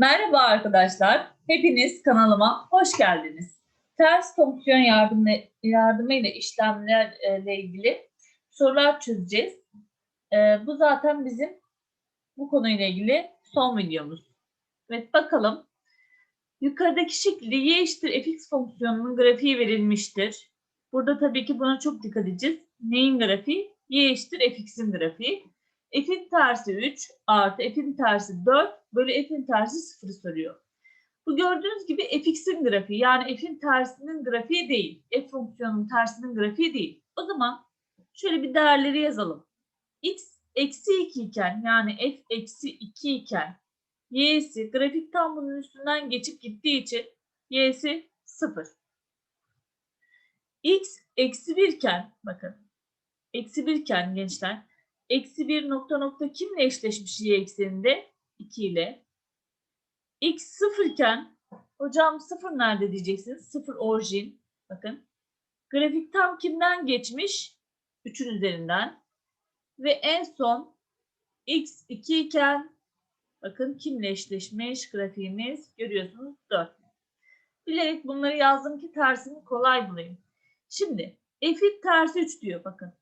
Merhaba arkadaşlar. Hepiniz kanalıma hoş geldiniz. Ters fonksiyon yardımı, yardımıyla işlemlerle ilgili sorular çözeceğiz. Ee, bu zaten bizim bu konuyla ilgili son videomuz. Evet bakalım. Yukarıdaki şekilde y eşittir fx fonksiyonunun grafiği verilmiştir. Burada tabii ki buna çok dikkat edeceğiz. Neyin grafiği? y eşittir fx'in grafiği. F'in tersi 3 artı f'in tersi 4 bölü f'in tersi 0'ı soruyor. Bu gördüğünüz gibi fx'in grafiği yani f'in tersinin grafiği değil. f fonksiyonunun tersinin grafiği değil. O zaman şöyle bir değerleri yazalım. x eksi 2 iken yani f eksi 2 iken y'si grafik tam bunun üstünden geçip gittiği için y'si 0. x eksi 1 iken bakın eksi 1 iken gençler eksi 1 nokta nokta kimle eşleşmiş y ekseninde? 2 ile. x 0 iken hocam 0 nerede diyeceksiniz? 0 orijin. Bakın. Grafik tam kimden geçmiş? 3'ün üzerinden. Ve en son x 2 iken bakın kimle eşleşmiş grafiğimiz görüyorsunuz 4. Bilerek bunları yazdım ki tersini kolay bulayım. Şimdi f'in tersi 3 diyor bakın.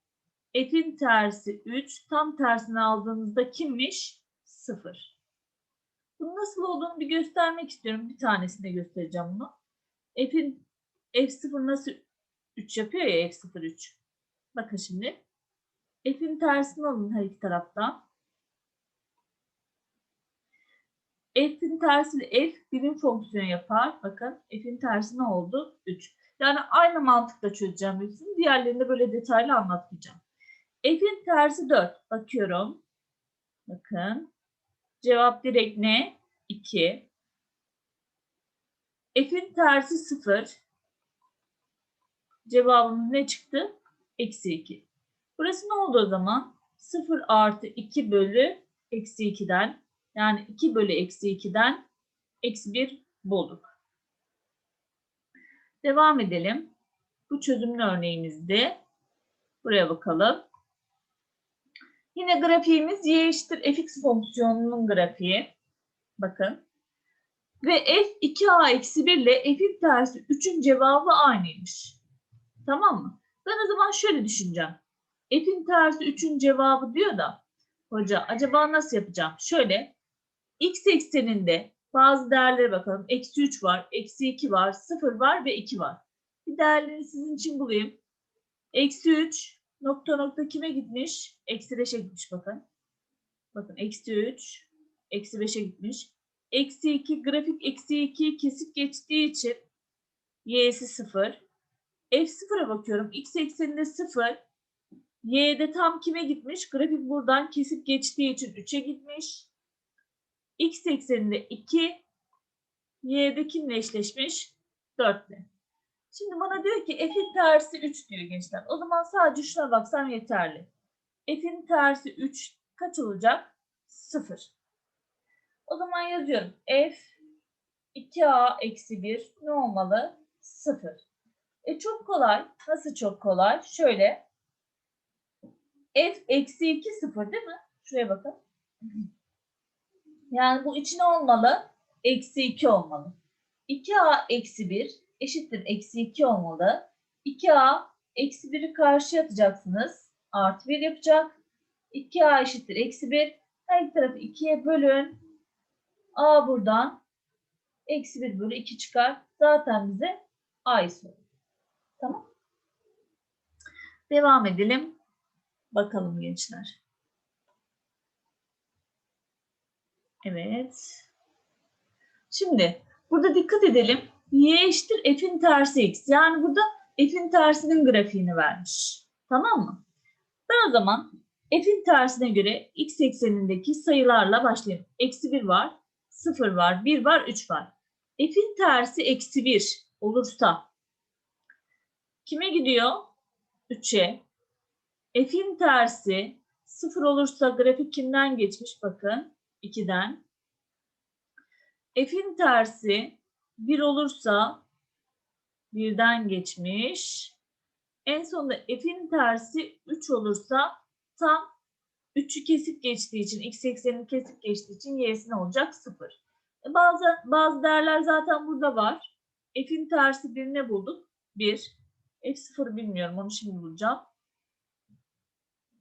F'in tersi 3 tam tersini aldığınızda kimmiş? 0. Bunun nasıl olduğunu bir göstermek istiyorum. Bir tanesini göstereceğim bunu. F'in F0 nasıl 3 yapıyor ya F0 3. Bakın şimdi. F'in tersini alın her iki taraftan. F'in tersi F birim fonksiyon yapar. Bakın F'in tersi ne oldu? 3. Yani aynı mantıkla çözeceğim hepsini. Diğerlerini böyle detaylı anlatmayacağım. F'in tersi 4. Bakıyorum. Bakın. Cevap direkt ne? 2. F'in tersi 0. Cevabımız ne çıktı? Eksi 2. Burası ne oldu o zaman? 0 artı 2 bölü eksi 2'den yani 2 bölü eksi 2'den eksi 1 bulduk. Devam edelim. Bu çözümlü örneğimizde. Buraya bakalım. Yine grafiğimiz y eşittir fx fonksiyonunun grafiği. Bakın. Ve f 2a eksi 1 ile f'in tersi 3'ün cevabı aynıymış. Tamam mı? Ben o zaman şöyle düşüneceğim. F'in tersi 3'ün cevabı diyor da hoca acaba nasıl yapacağım? Şöyle x ekseninde bazı değerlere bakalım. Eksi 3 var, eksi 2 var, 0 var ve 2 var. Bir değerleri sizin için bulayım. Eksi 3 nokta nokta kime gitmiş? Eksi 5'e gitmiş bakın. Bakın eksi 3, eksi 5'e gitmiş. Eksi 2, grafik eksi 2 kesip geçtiği için y'si 0. F0'a bakıyorum. X ekseninde 0. Y'de tam kime gitmiş? Grafik buradan kesip geçtiği için 3'e gitmiş. X ekseninde 2. Y'de kimle eşleşmiş? 4 ile. Şimdi bana diyor ki f'in tersi 3 diyor gençler. O zaman sadece şuna baksam yeterli. F'in tersi 3 kaç olacak? 0. O zaman yazıyorum. F 2a eksi 1 ne olmalı? 0. E çok kolay. Nasıl çok kolay? Şöyle. F eksi 2 0 değil mi? Şuraya bakın. Yani bu içine olmalı. Eksi 2 olmalı. 2a eksi 1 eşittir eksi 2 olmalı. 2a eksi 1'i karşıya atacaksınız. Artı 1 yapacak. 2a eşittir eksi 1. Her iki tarafı 2'ye bölün. a buradan eksi 1 bölü 2 çıkar. Zaten bize a'yı soruyor. Tamam. Devam edelim. Bakalım gençler. Evet. Şimdi burada dikkat edelim. Y eşittir f'in tersi x. Yani burada f'in tersinin grafiğini vermiş. Tamam mı? Ben o zaman f'in tersine göre x eksenindeki sayılarla başlayayım. Eksi 1 var, 0 var, 1 var, 3 var. F'in tersi eksi 1 olursa kime gidiyor? 3'e. F'in tersi 0 olursa grafik kimden geçmiş? Bakın 2'den. F'in tersi 1 olursa 1'den geçmiş. En sonunda f'in tersi 3 olursa tam 3'ü kesip geçtiği için, x eksenini kesip geçtiği için y'si ne olacak? 0. Bazı bazı değerler zaten burada var. F'in tersi bir ne bulduk? 1. F0 bilmiyorum onu şimdi bulacağım.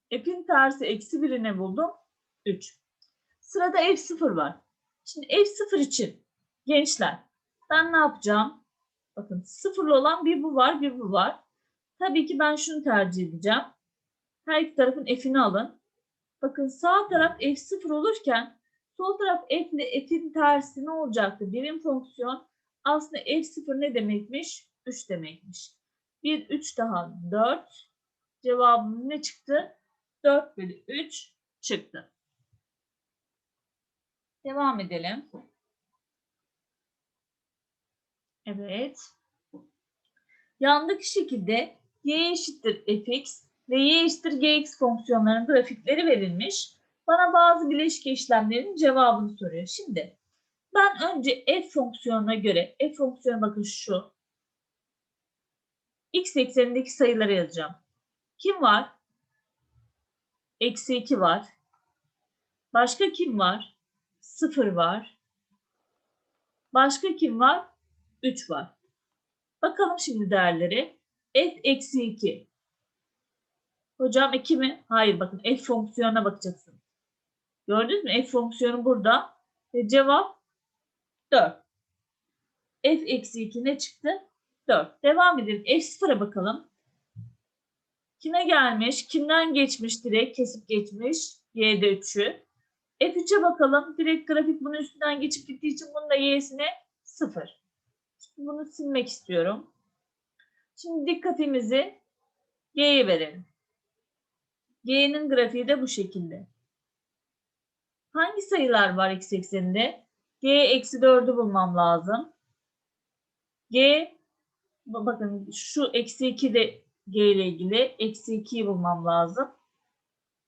F'in tersi eksi 1'i ne buldum? 3. Sırada F0 var. Şimdi F0 için gençler ben ne yapacağım? Bakın sıfırlı olan bir bu var bir bu var. Tabii ki ben şunu tercih edeceğim. Her iki tarafın f'ini alın. Bakın sağ taraf f0 olurken sol taraf f ile f'in tersi ne olacaktı? Birim fonksiyon aslında f0 ne demekmiş? 3 demekmiş. 1, 3 daha 4. Cevabım ne çıktı? 4 bölü 3 çıktı. Devam edelim. Evet. Yandaki şekilde y eşittir fx ve y eşittir gx fonksiyonlarının grafikleri verilmiş. Bana bazı bileşik işlemlerin cevabını soruyor. Şimdi ben önce f fonksiyonuna göre, f fonksiyonu bakın şu. x eksenindeki sayıları yazacağım. Kim var? Eksi 2 var. Başka kim var? 0 var. Başka kim var? 3 var. Bakalım şimdi değerleri. f eksi 2. Hocam 2 mi? Hayır bakın f fonksiyonuna bakacaksın. Gördünüz mü? F fonksiyonu burada. Ve cevap 4. f eksi 2 ne çıktı? 4. Devam edelim. F0'a bakalım. Kime gelmiş? Kimden geçmiş? Direkt kesip geçmiş. Y'de 3'ü. F3'e bakalım. Direkt grafik bunun üstünden geçip gittiği için bunun da y'sine 0. Bunu silmek istiyorum. Şimdi dikkatimizi G'ye verelim. G'nin grafiği de bu şekilde. Hangi sayılar var x ekseninde? G eksi 4'ü bulmam lazım. G bakın şu eksi 2 de G ile ilgili. Eksi 2'yi bulmam lazım.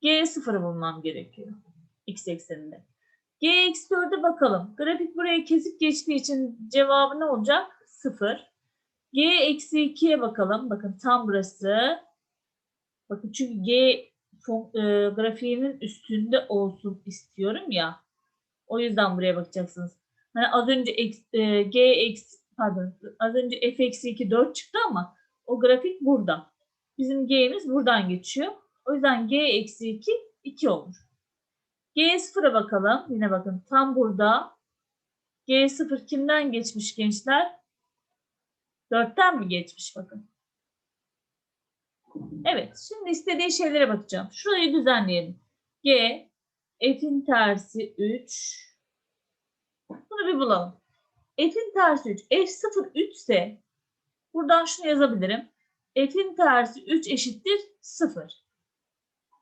G 0'ı bulmam gerekiyor. X ekseninde. G eksi 4'e bakalım. Grafik buraya kesip geçtiği için cevabı ne olacak? 0. G eksi 2'ye bakalım. Bakın tam burası. Bakın çünkü G e, grafiğinin üstünde olsun istiyorum ya. O yüzden buraya bakacaksınız. Hani az önce e, G eksi pardon az önce f eksi 2 4 çıktı ama o grafik burada. Bizim G'miz buradan geçiyor. O yüzden G eksi 2 2 olur. G0'a bakalım. Yine bakın tam burada. G0 kimden geçmiş gençler? 4'ten mi geçmiş bakın. Evet. Şimdi istediği şeylere bakacağım. Şurayı düzenleyelim. G f'in tersi 3. Bunu bir bulalım. F'in tersi 3. F0 3 ise buradan şunu yazabilirim. F'in tersi 3 eşittir 0.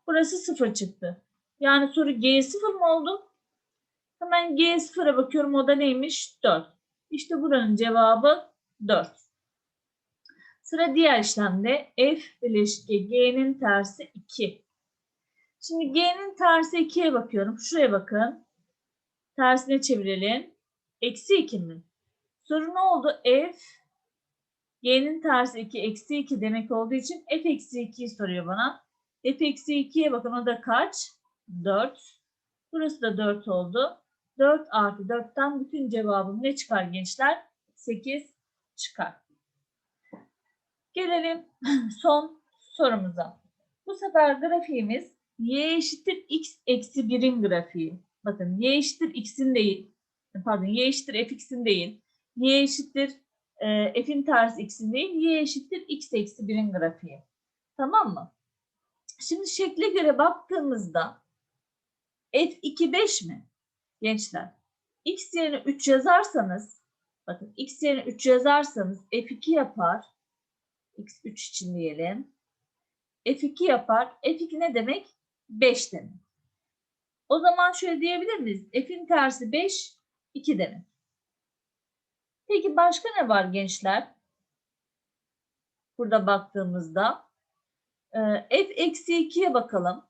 Burası 0 çıktı. Yani soru G0 mı oldu? Hemen G0'a bakıyorum. O da neymiş? 4. İşte buranın cevabı 4. Sıra diğer işlemde f bileşki g'nin tersi 2. Şimdi g'nin tersi 2'ye bakıyorum. Şuraya bakın. Tersine çevirelim. Eksi 2 mi? Soru ne oldu? f g'nin tersi 2 eksi 2 demek olduğu için f eksi 2'yi soruyor bana. f eksi 2'ye bakın o da kaç? 4. Burası da 4 oldu. 4 artı 4'ten bütün cevabım ne çıkar gençler? 8 çıkar. Gelelim son sorumuza. Bu sefer grafiğimiz y eşittir x eksi 1'in grafiği. Bakın y eşittir x'in değil. Pardon y eşittir fx'in değil. y eşittir e, f'in tersi x'in değil. y eşittir x eksi 1'in grafiği. Tamam mı? Şimdi şekle göre baktığımızda f2 5 mi? Gençler. x yerine 3 yazarsanız bakın x yerine 3 yazarsanız f2 yapar. X3 için diyelim. f2 yapar. f2 ne demek? 5 demek. O zaman şöyle diyebilir miyiz? f'in tersi 5, 2 demek. Peki başka ne var gençler? Burada baktığımızda f eksi 2'ye bakalım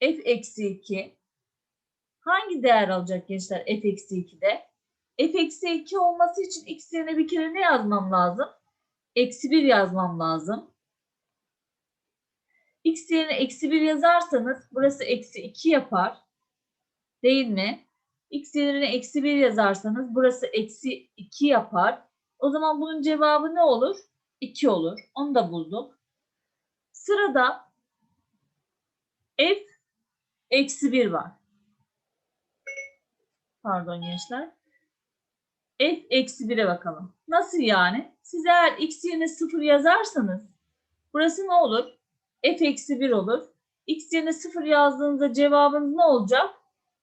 f eksi 2 hangi değer alacak gençler f eksi 2'de? f eksi 2 olması için x yerine bir kere ne yazmam lazım? Eksi 1 yazmam lazım. x yerine eksi 1 yazarsanız burası eksi 2 yapar. Değil mi? X yerine eksi 1 yazarsanız burası eksi 2 yapar. O zaman bunun cevabı ne olur? 2 olur. Onu da bulduk. Sırada f eksi 1 var. Pardon gençler. F eksi 1'e bakalım. Nasıl yani? Siz eğer x yerine 0 yazarsanız burası ne olur? f eksi 1 olur. x yerine 0 yazdığınızda cevabınız ne olacak?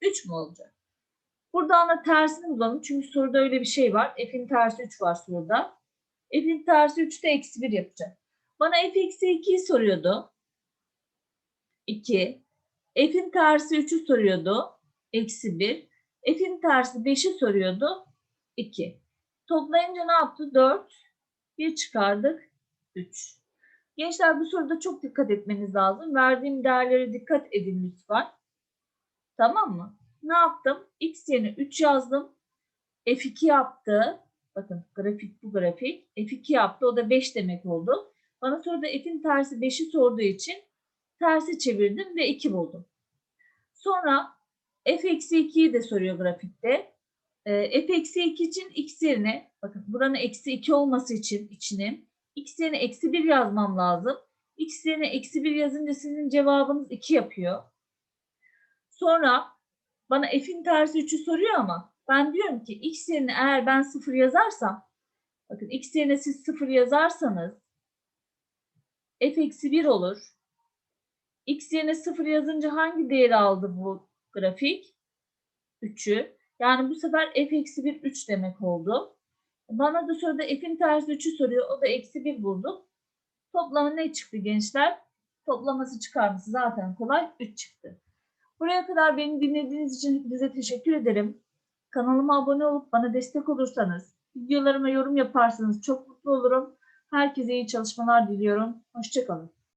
3 mü olacak? Buradan da tersini bulalım. Çünkü soruda öyle bir şey var. F'in tersi 3 var soruda. F'in tersi 3 de eksi 1 yapacak. Bana f eksi 2'yi soruyordu. 2. F'in tersi 3'ü soruyordu. Eksi 1. F'in tersi 5'i soruyordu. 2. Toplayınca ne yaptı? 4. 1 çıkardık. 3. Gençler bu soruda çok dikkat etmeniz lazım. Verdiğim değerlere dikkat edin lütfen. Tamam mı? Ne yaptım? X yerine 3 yazdım. F2 yaptı. Bakın grafik bu grafik. F2 yaptı. O da 5 demek oldu. Bana soruda F'in tersi 5'i sorduğu için tersi çevirdim ve 2 buldum. Sonra f eksi 2'yi de soruyor grafikte. Ee, f eksi 2 için x yerine bakın buranın eksi 2 olması için içinin x yerine eksi 1 yazmam lazım. x yerine eksi 1 yazınca sizin cevabınız 2 yapıyor. Sonra bana f'in tersi 3'ü soruyor ama ben diyorum ki x yerine eğer ben 0 yazarsam bakın x yerine siz 0 yazarsanız f eksi 1 olur. X yerine 0 yazınca hangi değeri aldı bu grafik? 3'ü. Yani bu sefer f eksi 1 3 demek oldu. Bana da soruda f'in tersi 3'ü soruyor. O da eksi 1 bulduk. Toplamı ne çıktı gençler? Toplaması çıkarması zaten kolay. 3 çıktı. Buraya kadar beni dinlediğiniz için hepinize teşekkür ederim. Kanalıma abone olup bana destek olursanız, videolarıma yorum yaparsanız çok mutlu olurum. Herkese iyi çalışmalar diliyorum. Hoşçakalın.